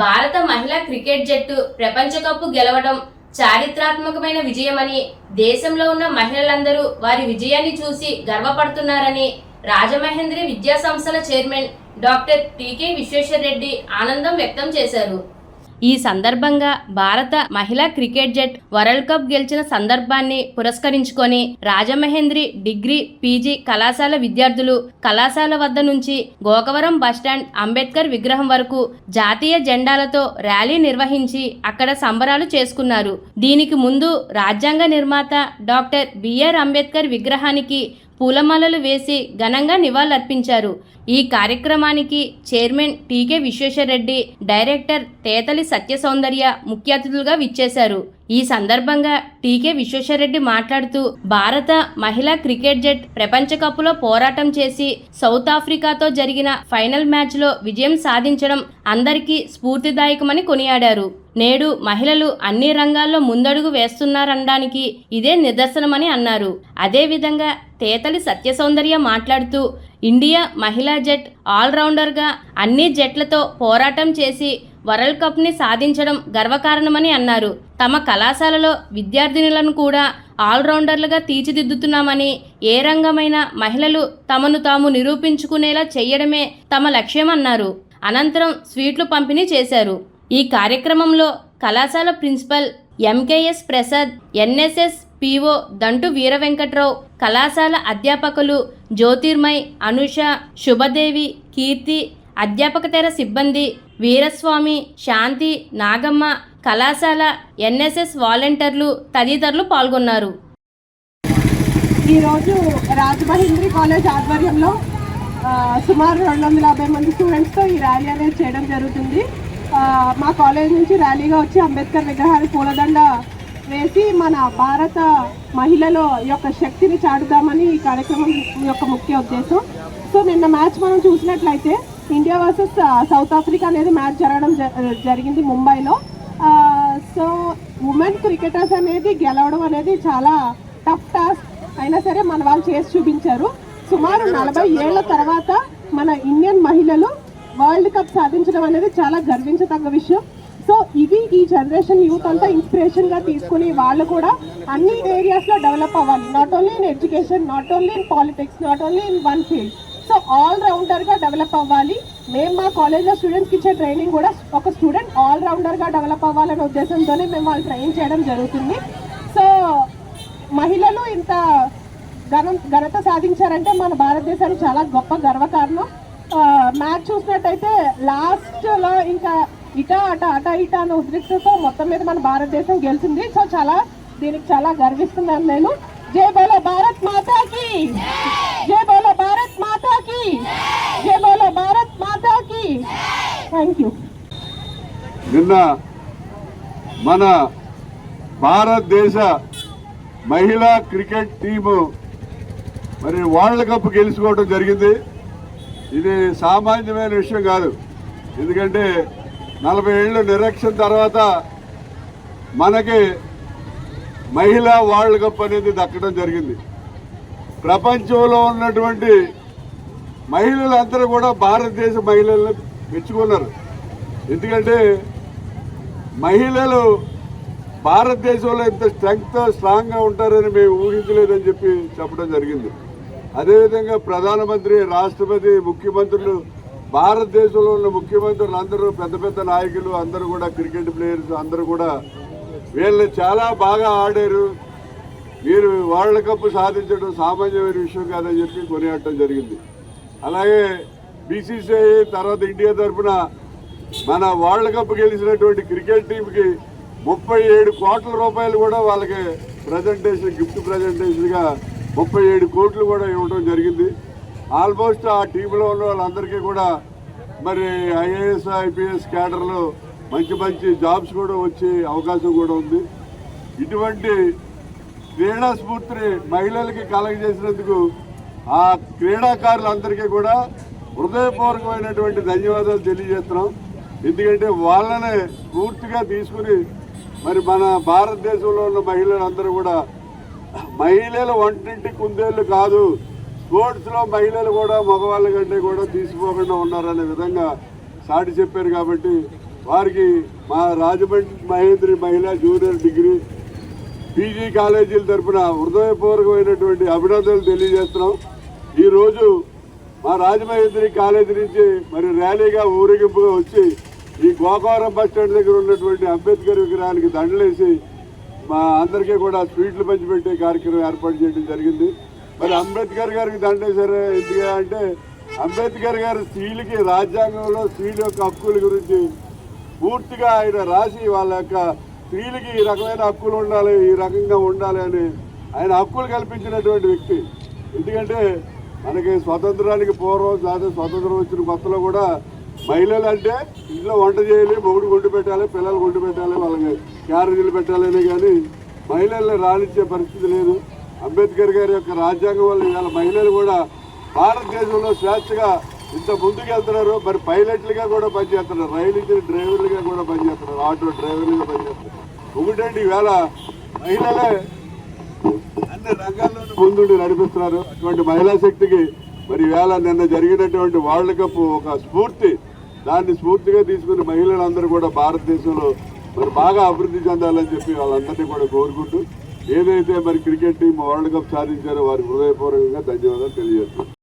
భారత మహిళా క్రికెట్ జట్టు ప్రపంచ కప్పు గెలవడం చారిత్రాత్మకమైన విజయమని దేశంలో ఉన్న మహిళలందరూ వారి విజయాన్ని చూసి గర్వపడుతున్నారని రాజమహేంద్రి విద్యా సంస్థల చైర్మన్ డాక్టర్ టికే విశ్వేశ్వరరెడ్డి ఆనందం వ్యక్తం చేశారు. ఈ సందర్భంగా భారత మహిళా క్రికెట్ జట్ వరల్డ్ కప్ గెలిచిన సందర్భాన్ని పురస్కరించుకొని రాజమహేంద్రి డిగ్రీ పీజీ కళాశాల విద్యార్థులు కళాశాల వద్ద నుంచి గోకవరం బస్టాండ్ అంబేద్కర్ విగ్రహం వరకు జాతీయ జెండాలతో ర్యాలీ నిర్వహించి అక్కడ సంబరాలు చేసుకున్నారు. దీనికి ముందు రాజ్యాంగ నిర్మాత డాక్టర్ బిఆర్ అంబేద్కర్ విగ్రహానికి పూలమాలలు వేసి ఘనంగా నివాళులర్పించారు. ఈ కార్యక్రమానికి chairman TK Visweswara Reddy director Tetali Satyasoundarya ముఖ్య అతిథులుగా విచ్చేశారు. ఈ సందర్భంగా టీకే విశ్వేశ్వరరెడ్డి మాట్లాడుతూ భారత మహిళా క్రికెట్ జట్ ప్రపంచ కప్లో పోరాటం చేసి సౌత్ ఆఫ్రికాతో జరిగిన ఫైనల్ మ్యాచ్లో విజయం సాధించడం అందరికీ స్ఫూర్తిదాయకమని కొనియాడారు. నేడు మహిళలు అన్ని రంగాల్లో ముందడుగు వేస్తున్నారనడానికి ఇదే నిదర్శనమని అన్నారు. అదేవిధంగా తేతలి సత్యసౌందర్య మాట్లాడుతూ ఇండియా మహిళా జట్ ఆల్రౌండర్గా అన్ని జట్లతో పోరాటం చేసి వరల్డ్ కప్ని సాధించడం గర్వకారణమని అన్నారు. తమ కళాశాలలో విద్యార్థినులను కూడా ఆల్రౌండర్లుగా తీర్చిదిద్దుతున్నామని ఏ రంగమైన మహిళలు తమను తాము నిరూపించుకునేలా చేయడమే తమ లక్ష్యమన్నారు. అనంతరం స్వీట్లు పంపిణీ చేశారు. ఈ కార్యక్రమంలో కళాశాల principal MKS Prasad NSS PO Dantu Veera Venkatrao కళాశాల అధ్యాపకులు జ్యోతిర్మయ్ అనుష శుభదేవి కీర్తి అధ్యాపకతెర సిబ్బంది వీరస్వామి శాంతి నాగమ్మ కళాశాల ఎన్ఎస్ఎస్ వాలంటీర్లు తదితరులు పాల్గొన్నారు. ఈరోజు రాజమహేంద్రి కాలేజ్ ఆధ్వర్యంలో సుమారు రెండు వందల యాభై మంది స్టూడెంట్స్తో ఈ ర్యాలీ అనేది చేయడం జరుగుతుంది. మా కాలేజ్ నుంచి ర్యాలీగా వచ్చి అంబేద్కర్ విగ్రహాన్ని పూలదండ వేసి మన భారత మహిళల యొక్క శక్తిని చాటుదామని ఈ కార్యక్రమం యొక్క ముఖ్య ఉద్దేశం. సో నిన్న మ్యాచ్ మనం చూసినట్లయితే ఇండియా వర్సెస్ సౌత్ ఆఫ్రికా అనేది మ్యాచ్ జరగడం జ- జరిగింది ముంబైలో. సో ఉమెన్ క్రికెటర్స్ అనేది గెలవడం అనేది చాలా టఫ్ టాస్క్. అయినా సరే మన వాళ్ళు చేసి చూపించారు. సుమారు నలభై ఏళ్ళ తర్వాత మన ఇండియన్ మహిళలు వరల్డ్ కప్ సాధించడం అనేది చాలా గర్వించదగ్గ విషయం. సో ఇది ఈ జనరేషన్ యూత్ అంతా ఇన్స్పిరేషన్గా తీసుకుని వాళ్ళు కూడా అన్ని ఏరియాస్లో డెవలప్ అవ్వాలి. Not only in education not only in politics not only in one field so all రౌండర్గా develop అవ్వాలి. మేము మా కాలేజ్లో స్టూడెంట్స్కి ఇచ్చే ట్రైనింగ్ కూడా ఒక స్టూడెంట్ ఆల్ రౌండర్గా డెవలప్ అవ్వాలనే ఉద్దేశంతోనే మేము వాళ్ళు ట్రైన్ చేయడం జరుగుతుంది. సో మహిళలు ఇంత ఘనం ఘనత సాధించారంటే మన భారతదేశానికి చాలా గొప్ప గర్వకారణం. మ్యాచ్ చూసినట్టయితే లాస్ట్లో ఇంకా ఇట అట అట ఇట అనే ఉద్రిక్తతో మొత్తం మీద మన భారతదేశం గెలిచింది. సో చాలా దీనికి చాలా గర్విస్తున్నాను నేను. జై బోలో భారత్ మాతాకి! జై బోలో భారత్ మాతాకి! జై బోలో భారత్ మాతాకి! థ్యాంక్ యూ నిన్న మన భారతదేశ మహిళా క్రికెట్ టీము మరి వరల్డ్ కప్ గెలుచుకోవడం జరిగింది. ఇది సామాన్యమైన విషయం కాదు. ఎందుకంటే నలభై ఏళ్ళు నిరక్షణ తర్వాత మనకి మహిళా వరల్డ్ కప్ అనేది దక్కడం జరిగింది. ప్రపంచంలో ఉన్నటువంటి మహిళలందరూ కూడా భారతదేశ మహిళలను మెచ్చుకున్నారు. ఎందుకంటే మహిళలు భారతదేశంలో ఇంత స్ట్రెంగ్త్ స్ట్రాంగ్గా ఉంటారని మేము ఊహించలేదని చెప్పి చెప్పడం జరిగింది. అదేవిధంగా ప్రధానమంత్రి రాష్ట్రపతి ముఖ్యమంత్రులు భారతదేశంలో ఉన్న ముఖ్యమంత్రులు అందరూ పెద్ద పెద్ద నాయకులు అందరూ కూడా క్రికెట్ ప్లేయర్స్ అందరూ కూడా వీళ్ళు చాలా బాగా ఆడారు. మీరు వరల్డ్ కప్ సాధించడం సామాన్యమైన విషయం కాదని చెప్పి కొనియాడటం జరిగింది. అలాగే బీసీసీఐ తర్వాత ఇండియా తరఫున మన వరల్డ్ కప్ గెలిచినటువంటి క్రికెట్ టీంకి ముప్పై ఏడు కోట్ల రూపాయలు కూడా వాళ్ళకి ప్రజెంటేషన్ గిఫ్ట్ ప్రజెంటేషన్గా ముప్పై ఏడు కోట్లు కూడా ఇవ్వడం జరిగింది. ఆల్మోస్ట్ ఆ టీంలో ఉన్న వాళ్ళందరికీ కూడా మరి ఐఏఎస్ ఐపీఎస్ క్యాడర్లో మంచి మంచి జాబ్స్ కూడా వచ్చే అవకాశం కూడా ఉంది. ఇటువంటి క్రీడా స్ఫూర్తిని మహిళలకి కలగజేసినందుకు ఆ క్రీడాకారులందరికీ కూడా హృదయపూర్వకమైనటువంటి ధన్యవాదాలు తెలియజేస్తున్నాం. ఎందుకంటే వాళ్ళనే పూర్తిగా తీసుకుని మరి మన భారతదేశంలో ఉన్న మహిళలందరూ కూడా మహిళలు వంటింటి కుందేళ్ళు కాదు. స్పోర్ట్స్లో మహిళలు కూడా మగవాళ్ళ కంటే కూడా తీసుకోకుండా ఉన్నారనే విధంగా సాటి చెప్పారు కాబట్టి వారికి మా రాజమండ్రి మహేంద్రి మహిళా జూనియర్ డిగ్రీ పీజీ కాలేజీల తరఫున హృదయపూర్వకమైనటువంటి అభినందనలు తెలియజేస్తున్నాం. ఈరోజు మా రాజమహేంద్రి కాలేజీ నుంచి మరి ర్యాలీగా ఊరేగింపుగా వచ్చి ఈ గోకవరం బస్టాండ్ దగ్గర ఉన్నటువంటి అంబేద్కర్ విగ్రహానికి దండలేసి మా అందరికీ కూడా స్వీట్లు పంచిపెట్టే కార్యక్రమం ఏర్పాటు చేయడం జరిగింది. మరి అంబేద్కర్ గారికి దండేశారు ఎందుకు అంటే అంబేద్కర్ గారు స్త్రీలకి రాజ్యాంగంలో స్త్రీల యొక్క హక్కుల గురించి పూర్తిగా ఆయన రాసి వాళ్ళ యొక్క స్త్రీలకి ఈ రకమైన హక్కులు ఉండాలి ఈ రకంగా ఉండాలి అని ఆయన హక్కులు కల్పించినటువంటి వ్యక్తి. ఎందుకంటే మనకి స్వతంత్రానికి పూర్వం లేదా స్వతంత్రం వచ్చిన కొత్తలో కూడా మహిళలు అంటే ఇంట్లో వంట చేయాలి మొగుడు గుండు పెట్టాలి పిల్లలు గుండు పెట్టాలి వాళ్ళకి క్యారేజీలు పెట్టాలని కానీ మహిళల్ని రాణించే పరిస్థితి లేదు. అంబేద్కర్ గారి యొక్క రాజ్యాంగం వల్ల ఇవాళ మహిళలు కూడా భారతదేశంలో స్వేచ్ఛగా ఇంత ముందుకు వెళ్తున్నారు మరి పైలట్లుగా కూడా పనిచేస్తున్నారు. రైలు ఇచ్చిన డ్రైవర్లుగా కూడా పనిచేస్తున్నారు. ఆటో డ్రైవర్లుగా పనిచేస్తున్నారు. ఒకటండి ఈవేళ మహిళలే అన్ని రంగాల్లోనూ ముందుండి నడిపిస్తున్నారు. అటువంటి మహిళా శక్తికి మరి వేళ నిన్న జరిగినటువంటి వరల్డ్ కప్ ఒక స్ఫూర్తి. దాన్ని స్ఫూర్తిగా తీసుకుని మహిళలందరూ కూడా భారతదేశంలో మరి బాగా అభివృద్ధి చెందాలని చెప్పి వాళ్ళందరినీ కూడా కోరుకుంటూ ఏదైతే మరి క్రికెట్ టీం వరల్డ్ కప్ సాధించారో వారికి హృదయపూర్వకంగా ధన్యవాదాలు తెలియజేస్తున్నాను.